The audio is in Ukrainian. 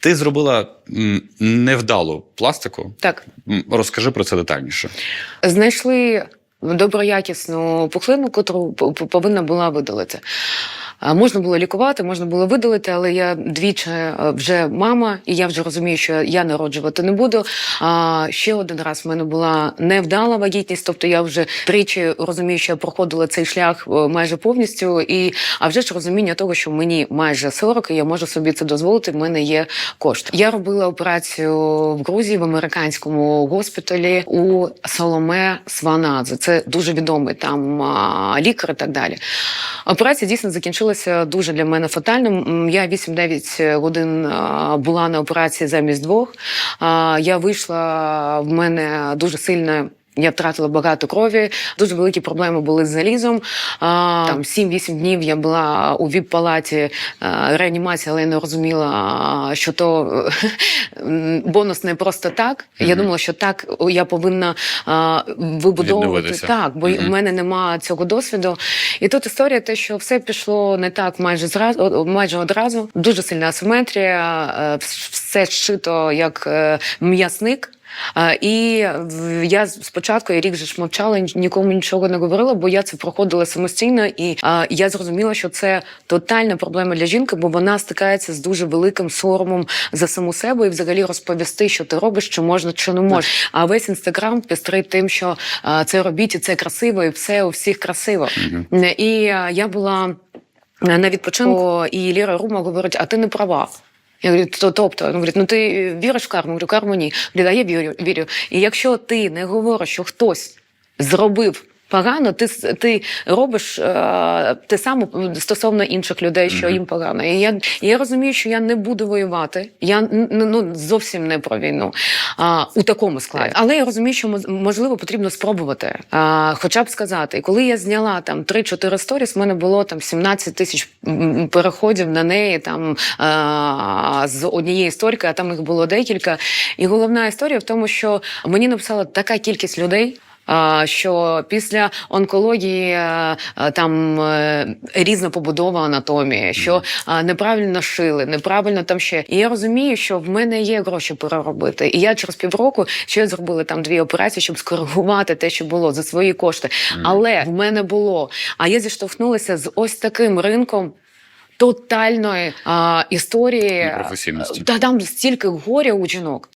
Ти зробила невдалу пластику. Так, Розкажи про це детальніше. знайшли доброякісну пухлину, яку повинна була видалити. Можна було лікувати, можна було видалити, але я двічі е, вже мама, і я вже розумію, що я народжувати не буду. А ще один раз в мене була невдала вагітність, тобто я вже тричі розумію, що я проходила цей шлях е, майже повністю. І а вже ж розуміння того, що мені майже 40, і я можу собі це дозволити. В мене є кошти. Я робила операцію в Грузії в американському госпіталі у Соломе Сванадзе. Це дуже відомий там лікар і так далі. Операція дійсно закінчилася дуже для мене фатально. Я 8-9 годин була на операції замість двох. Я вийшла в мене дуже сильно. Я втратила багато крові, дуже великі проблеми були з залізом. Там 7-8 днів я була у віп-палаті реанімації, але я не розуміла, що то бонус не просто так. Я думала, що так я повинна вибудовувати так, бо в мене немає цього досвіду. І тут історія, те, що все пішло не так майже зразу, майже одразу. Дуже сильна асиметрія, е, все зшито як е, м'ясник. І я спочатку я рік же ж мовчала, нікому нічого не говорила, бо я це проходила самостійно, і я зрозуміла, що це тотальна проблема для жінки, бо вона стикається з дуже великим соромом за саму себе і взагалі розповісти, що ти робиш, що можна, що не можна. А весь інстаграм пестрить тим, що це робіть, і це красиво, і все у всіх красиво. І я була на відпочинку, і Ліра Рума говорить: а ти не права. Я говорю, «То- тобто, він говорить, ну ти віриш в карму? Я говорю, карму ні. Говорю, а я вірю, вірю. І якщо ти не говориш, що хтось зробив погано, ти, ти робиш е, те саме стосовно інших людей, що їм погано. І я, я розумію, що я не буду воювати. Я ну, зовсім не про війну а, у такому складі. Але я розумію, що можливо потрібно спробувати, а, хоча б сказати. І коли я зняла там 3-4 сторіс, в мене було там 17 тисяч переходів на неї там а, з однієї сторіки, а там їх було декілька. І головна історія в тому, що мені написала така кількість людей. Що після онкології е, там е, різна побудова анатомії, що неправильно шили, неправильно там ще. І я розумію, що в мене є гроші переробити. І я через півроку ще зробила там дві операції, щоб скоригувати те, що було за свої кошти. Але в мене було. А я зіштовхнулася з ось таким ринком. Тотальної а, історії та там стільки горя у жінок.